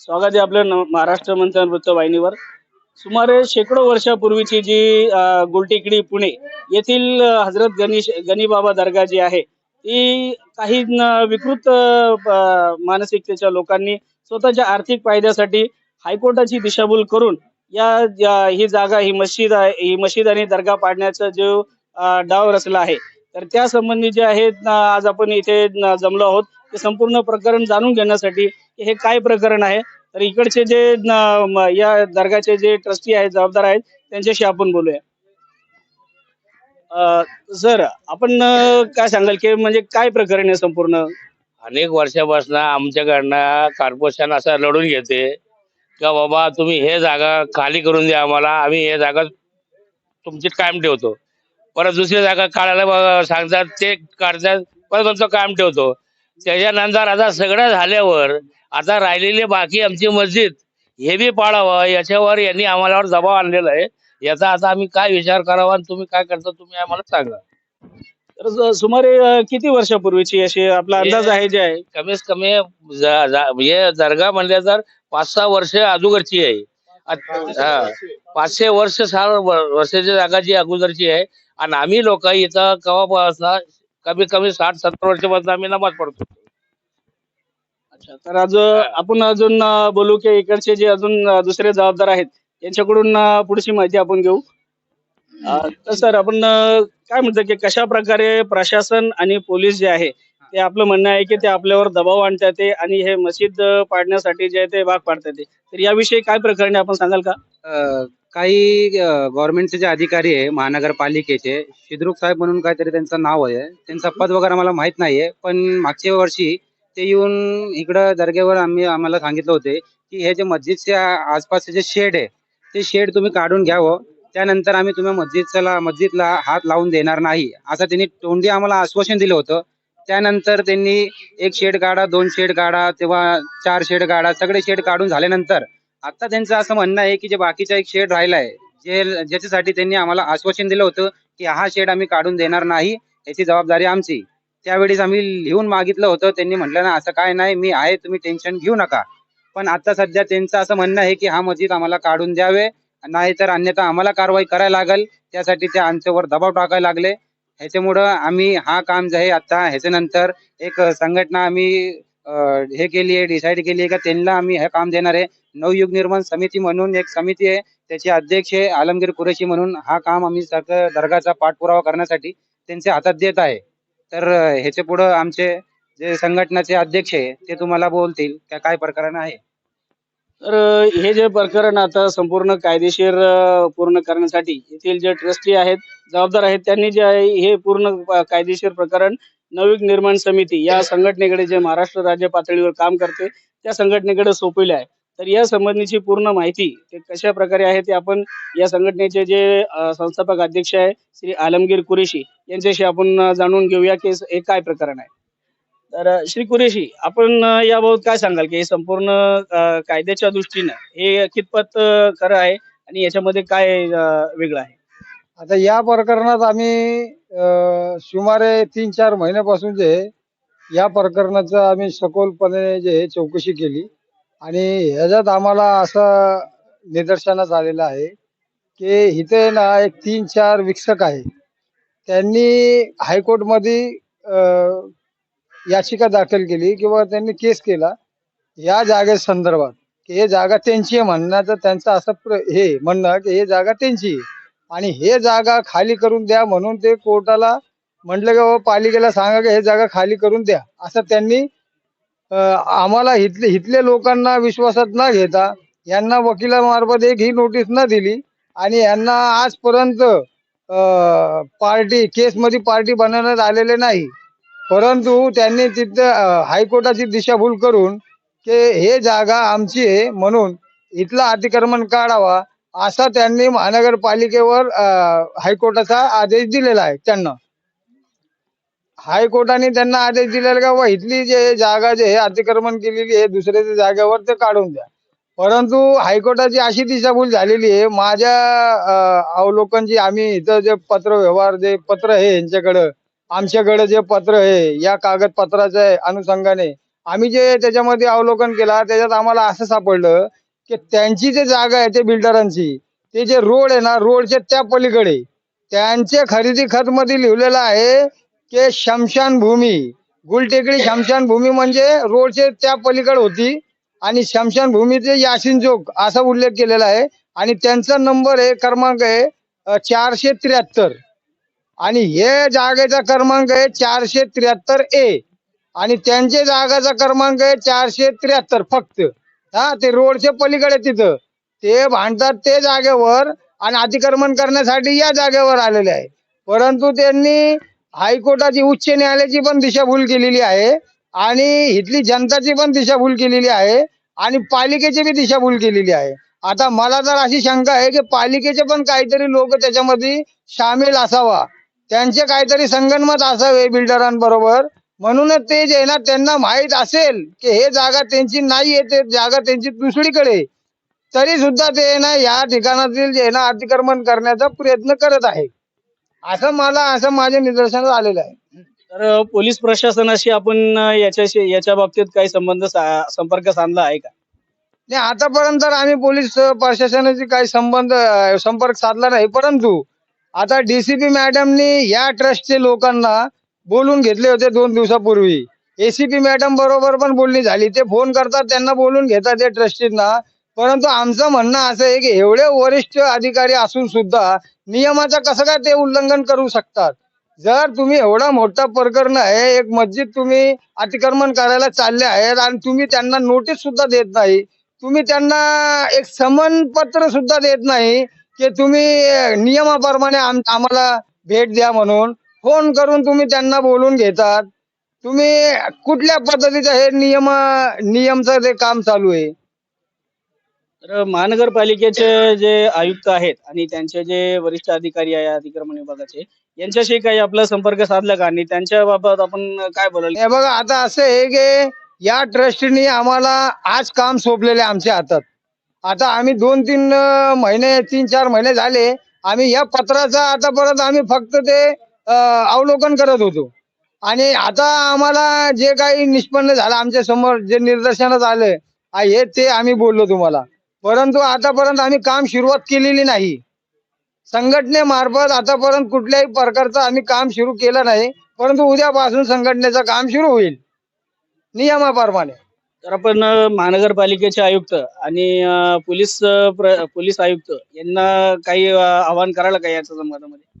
स्वागत आहे आपल्या महाराष्ट्र मंथन वृत्तवाहिनीवर सुमारे शेकडो वर्षापूर्वीची जी गुलटेकडी पुणे येथील हजरत गणेश गणीबाबा दर्गा जी आहे ती काही विकृत मानसिकतेच्या लोकांनी स्वतःच्या आर्थिक फायद्यासाठी हायकोर्टाची दिशाभूल करून या ही जागा ही मस्जिद आहे ही मस्जिद आणि दर्गा पाडण्याचा जो डाव रचला आहे तर त्या संबंधी जे आहे आज आपण इथे जमलो आहोत ते संपूर्ण प्रकरण जाणून घेण्यासाठी की हे काय प्रकरण आहे? तर इकडचे जे या दर्गाचे जे ट्रस्टी आहेत जबाबदार आहेत त्यांच्याशी आपण बोलूया. सर आपण काय सांगाल की म्हणजे काय प्रकरण आहे संपूर्ण? अनेक वर्षापासून आमच्याकडनं कॉर्पोरेशन असं लढून घेते. का बाबा तुम्ही हे जागा खाली करून द्या आम्हाला आम्ही हे जागा तुमची कायम ठेवतो. परत दुसरी जागा काढायला सांगतात ते काढतात परत तुमचं कायम ठेवतो. त्याच्यानंतर आता सगळं झाल्यावर आता राहिलेली बाकी आमची मस्जिद हे बी पाडावं याच्यावर यांनी आम्हाला दबाव आणलेला आहे. याचा आता आम्ही काय विचार करावा आणि तुम्ही काय करता तुम्ही आम्हाला सांगा. तर सुमारे अ, किती वर्षापूर्वीची अशी आपला अंदाज आहे जे आहे? कमीत कमी ज- ज- हे दर्गा म्हणले तर पाच सहा वर्ष अगोदरची आहे. आत- हा. पाचशे वर्ष सहा वर- वर्षाची जागा जी अगोदरची आहे. आणि आम्ही लोक इथं केव्हापासून कमीत कमी साठ सत्तर वर्षापासून आम्ही नमाज पडतो अच्छा तर आज आपण अजून बोलू की इकडचे जे अजून दुसरे जबाबदार आहेत त्यांच्याकडून पुढची माहिती आपण घेऊ. तर सर आपण काय म्हणतो की कशा प्रकारे प्रशासन आणि पोलीस जे आहे ते आपलं म्हणणं आहे की ते आपल्यावर दबाव आणतात ते आणि हे मशीद पाडण्यासाठी जे आहे ते भाग पाडतात ते. तर याविषयी काय प्रकरण आपण सांगाल का? काही गव्हर्नमेंटचे जे अधिकारी आहे महानगरपालिकेचे शिद्रुक साहेब म्हणून काहीतरी त्यांचं नाव आहे. त्यांचा पद वगैरे मला माहीत नाहीये पण मागच्या वर्षी ते येऊन इकडं दर्ग्यावर आम्ही आम्हाला सांगितलं होते की हे जे मस्जिदच्या आसपासचे जे शेड आहे ते शेड तुम्ही काढून घ्यावं. त्यानंतर आम्ही तुम्ही मस्जिदला मस्जिदला हात लावून देणार नाही असं त्यांनी तोंडी आम्हाला आश्वासन दिलं होतं. त्यानंतर त्यांनी एक शेड काढा दोन शेड काढा तेव्हा चार शेड काढा सगळे शेड काढून झाल्यानंतर आता त्यांचं असं म्हणणं आहे की जे बाकीचा एक शेड राहिला आहे जे ज्याच्यासाठी त्यांनी आम्हाला आश्वासन दिलं होतं की हा शेड आम्ही काढून देणार नाही याची जबाबदारी आमची. त्यावेळेस आम्ही लिहून मागितलं होतं त्यांनी म्हटलं ना असं काय नाही मी आहे तुम्ही टेन्शन घेऊ नका. पण आता सध्या त्यांचं असं म्हणणं आहे की हा मस्जिद आम्हाला काढून द्यावे नाहीतर अन्यथा आम्हाला कारवाई करायला लागेल त्यासाठी ते आमच्यावर दबाव टाकायला लागले. ह्याच्यामुळं आम्ही हा काम जे आहे आता ह्याच्यानंतर एक संघटना आम्ही हे केली आहे डिसाईड केली आहे का त्यांना आम्ही हे काम देणार आहे. नवयुग निर्माण समिती म्हणून एक समिती आहे. त्याचे अध्यक्ष आहे आलमगीर कुरेशी म्हणून हा काम आम्ही सगळं दर्गाचा पाठपुरावा करण्यासाठी त्यांच्या हातात देत आहे. तर ह्याचे ह्याच्या पुढं आमचे जे संघटनाचे अध्यक्ष आहे ते तुम्हाला बोलतील का काय प्रकरण आहे? तर हे जे प्रकरण आता संपूर्ण कायदेशीर पूर्ण करण्यासाठी येथील जे ट्रस्टी आहेत जबाबदार आहेत त्यांनी जे आहे हे पूर्ण कायदेशीर प्रकरण नवयुग निर्माण समिती या संघटनेकडे जे महाराष्ट्र राज्य पातळीवर काम करते त्या संघटनेकडे सोपविले आहे. तर या संबंधीची पूर्ण माहिती ते कशा प्रकारे आहे ते आपण या संघटनेचे जे संस्थापक अध्यक्ष आहे श्री आलमगीर कुरेशी यांच्याशी आपण जाणून घेऊया की हे काय प्रकरण आहे. तर श्री कुरेशी आपण याबाबत काय सांगाल की हे संपूर्ण कायद्याच्या दृष्टीनं हे कितपत खरं आहे आणि याच्यामध्ये काय वेगळं आहे? आता या प्रकरणात आम्ही अ, सुमारे तीन चार महिन्यापासून जे आहे, या प्रकरणाचं आम्ही सखोलपणे जे आहे चौकशी केली. आणि ह्याच्यात आम्हाला असं निदर्शनास आलेलं आहे की इथे ना एक तीन चार विक्षक आहे. त्यांनी हायकोर्टमध्ये अ, याचिका दाखल केली किंवा त्यांनी केस केला. या जागे संदर्भात की हे जागा त्यांची आहे म्हणण्याचं त्यांचं असं प्र- हे म्हणणं की हे जागा त्यांची आहे. आणि हे जागा खाली करून द्या म्हणून ते कोर्टाला म्हटलं की बाबा पालिकेला सांगा की हे जागा खाली करून द्या. असं त्यांनी आम्हाला इथले इथले लोकांना विश्वासात न घेता यांना वकिलामार्फत एक ही नोटीस न दिली आणि यांना आजपर्यंत पार्टी केसमध्ये पार्टी बनवण्यात आलेले नाही. परंतु त्यांनी तिथं हायकोर्टाची दिशाभूल करून की हे जागा आमची आहे म्हणून इथला अतिक्रमण काढावा. असा त्यांनी महानगरपालिकेवर हायकोर्टाचा आदेश दिलेला आहे त्यांना. हायकोर्टाने त्यांना आदेश दिलेला का इथली जे जागा जे हे अतिक्रमण केलेली आहे दुसऱ्याच्या जागेवर ते काढून द्या. परंतु हायकोर्टाची अशी दिशाभूल झालेली आहे माझ्या अवलोकन जी आम्ही इथं जे पत्र व्यवहार जे पत्र आहे यांच्याकडं आमच्याकडं जे पत्र आहे या कागदपत्राच्या अनुषंगाने आम्ही जे त्याच्यामध्ये अवलोकन केला त्याच्यात आम्हाला असं सापडलं की त्यांची जे जागा आहे ते बिल्डरांची ते जे रोड आहे ना रोडच्या त्या पलीकडे त्यांचे खरेदी खत मध्ये लिहिलेलं आहे की शमशान भूमी. गुलटेकडी शमशान भूमी म्हणजे रोडचे त्या पलीकडे होती आणि शमशान भूमीचे यासिन चौक असा उल्लेख केलेला आहे. आणि त्यांचा नंबर आहे क्रमांक आहे चारशे त्र्याहत्तर. आणि हे जागेचा क्रमांक आहे चारशे त्र्याहत्तर ए. आणि त्यांच्या जागाचा क्रमांक आहे चारशे त्र्याहत्तर फक्त. हा ते रोडच्या पलीकडे तिथं. ते भांडतात ते जागेवर आणि अतिक्रमण करण्यासाठी या जागेवर आलेले आहे. परंतु त्यांनी हायकोर्टाची उच्च न्यायालयाची पण दिशाभूल केलेली आहे आणि इथली जनताची पण दिशाभूल केलेली आहे आणि पालिकेची बी दिशाभूल केलेली आहे. आता मला तर अशी शंका आहे की पालिकेचे पण काहीतरी लोक त्याच्यामध्ये सामील असावा. त्यांचे काहीतरी संगणमत असावे बिल्डरांबरोबर. म्हणूनच ते जे आहे ना त्यांना माहीत असेल की हे जागा त्यांची नाही आहे ते जागा त्यांची दुसरीकडे. तरी सुद्धा ते ना या ठिकाणातील जे ना अतिक्रमण करण्याचा प्रयत्न करत आहे. असं मला असं माझ्या निदर्शनास आलेलं आहे. तर पोलीस प्रशासनाशी आपण याच्याशी याच्या बाबतीत काही संबंध सा- संपर्क साधला आहे का? नाही आतापर्यंत आम्ही पोलीस प्रशासनाशी काही संबंध संपर्क साधला नाही. परंतु आता डीसीपी मॅडमनी या ट्रस्टचे लोकांना बोलून घेतले होते दोन दिवसापूर्वी. एसीपी मॅडम बरोबर पण बोलणी झाली. ते फोन करतात त्यांना बोलून घेतात ते ट्रस्टींना परंतु आमचं म्हणणं असं आहे की एवढे वरिष्ठ अधिकारी असून सुद्धा नियमाचं कसं काय ते उल्लंघन करू शकतात? जर तुम्ही एवढा मोठा प्रकरण आहे एक मस्जिद तुम्ही अतिक्रमण करायला चालले आहेत आणि तुम्ही त्यांना नोटीस सुद्धा देत नाही तुम्ही त्यांना एक समन पत्र सुद्धा देत नाही की तुम्ही नियमाप्रमाणे आम- आम्हाला भेट द्या म्हणून फोन करून तुम्ही त्यांना बोलून घेतात. तुम्ही कुठल्या पद्धतीचं हे नियम नियमचं ते काम चालू आहे? तर महानगरपालिकेचे जे आयुक्त आहेत आणि त्यांचे जे वरिष्ठ अधिकारी आहे अतिक्रमण विभागाचे यांच्याशी काही आपला संपर्क साधला का? आणि त्यांच्या बाबत आपण काय बोलाल? हे बघा आता असं आहे की या ट्रस्टनी आम्हाला आज काम सोपलेले आमच्या हातात. आता आम्ही दोन तीन अं, महिने तीन चार महिने झाले. आम्ही या पत्राचा आतापर्यंत आम्ही फक्त ते अवलोकन करत होतो. आणि आता आम्हाला जे काही निष्पन्न झालं आमच्यासमोर जे निदर्शनात आलं हे ते आम्ही बोललो तुम्हाला. परंतु आतापर्यंत आम्ही काम सुरुवात केलेली नाही. संघटनेमार्फत आतापर्यंत कुठल्याही प्रकारचं आम्ही काम सुरू केलं नाही परंतु उद्यापासून संघटनेचं काम सुरू होईल. नियमाप्रमाणे. तर आपण महानगरपालिकेचे आयुक्त आणि पोलीस पोलीस आयुक्त यांना काही आव्हान आवाहन करायला का याच्या संबंधामध्ये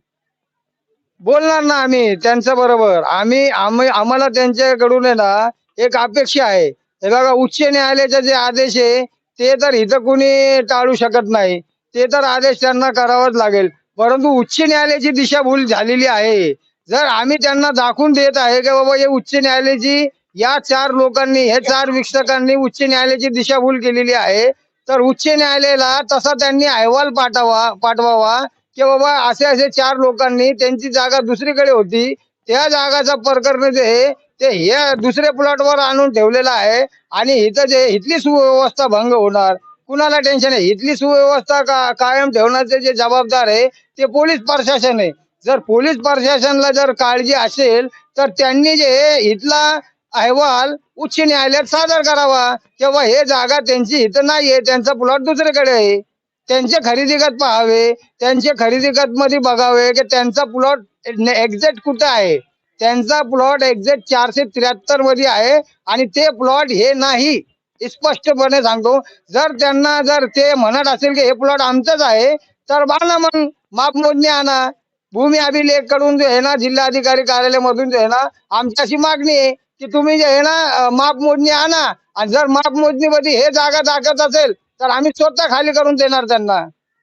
बोलणार ना आम्ही त्यांच्या बरोबर. आम्ही आम्ही आम्हाला त्यांच्याकडून आहे ना एक अपेक्षा आहे. हे बघा उच्च न्यायालयाचे जे आदेश आहे ते तर इथं कुणी टाळू शकत नाही. ते तर आदेश त्यांना करावाच लागेल. परंतु उच्च न्यायालयाची दिशाभूल झालेली आहे. जर आम्ही त्यांना दाखवून देत आहे की बाबा हे उच्च न्यायालयाची या चार लोकांनी हे चार वीक्षकांनी उच्च न्यायालयाची दिशाभूल केलेली आहे तर उच्च न्यायालयाला तसा त्यांनी अहवाल पाठवा पाठवावा. की बाबा असे असे चार लोकांनी त्यांची जागा दुसरीकडे होती. त्या जागाचा प्रकरण जे आहे ते हे दुसऱ्या प्लॉटवर आणून ठेवलेलं आहे. आणि इथं जे इथली सुव्यवस्था भंग होणार. कुणाला टेन्शन आहे? इथली सुव्यवस्था का कायम ठेवण्याचे जे जबाबदार आहे ते पोलीस प्रशासन आहे. जर पोलीस प्रशासनाला जर काळजी असेल तर त्यांनी जे इथला अहवाल उच्च न्यायालयात सादर करावा. किंवा हे जागा त्यांची इथं नाहीये त्यांचा प्लॉट दुसरीकडे आहे. त्यांचे खरेदी खत पाहावे त्यांचे खरेदीगत मध्ये बघावे की त्यांचा प्लॉट एक्झॅक्ट कुठं आहे. त्यांचा प्लॉट एक्झॅक्ट चारशे त्र्याहत्तरमध्ये आहे आणि ते प्लॉट हे नाही. स्पष्टपणे सांगतो. जर त्यांना जर ते म्हणत असेल की हे प्लॉट आमचंच आहे तर बाळा मग माप मोजणी आणा. भूमी अभिलेखकडून जे आहे ना जिल्हाधिकारी कार्यालयामधून जे आहे ना आमच्याशी मागणी आहे की तुम्ही जे आहे ना माप मोजणी आणा. आणि जर माप मोजणीमध्ये हे जागा दाखवत असेल तर आम्ही स्वतः खाली करून देणार त्यांना.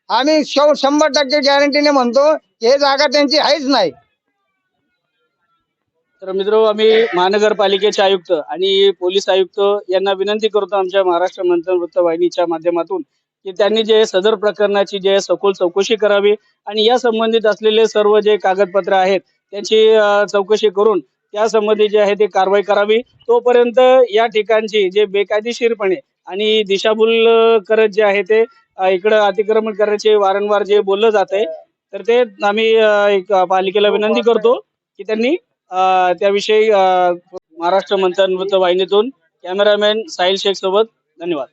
आम्ही शंभर टक्के गॅरंटीने म्हणतो हे जागा त्यांची आहेच नाही. तर मित्र आम्ही महानगरपालिकेचे आयुक्त आणि पोलीस आयुक्त यांना विनंती करतो आमच्या महाराष्ट्र मंथन वृत्तवाहिनीच्या माध्यमातून की त्यांनी जे सदर प्रकरणाची जे सखोल चौकशी करावी आणि या संबंधित असलेले सर्व जे कागदपत्र आहेत त्यांची चौकशी करून त्या संबंधी जे आहे ते कारवाई करावी. तोपर्यंत या ठिकाणची जे बेकायदेशीरपणे आणि दिशाभूल करत जे आहे ते इकडं अतिक्रमण करण्याचे वारंवार जे बोललं जात आहे तर ते आम्ही एक पालिकेला विनंती करतो की त्यांनी त्याविषयी महाराष्ट्र वृत्त वाहिनीतून कॅमेरामॅन साहिल शेख सोबत धन्यवाद.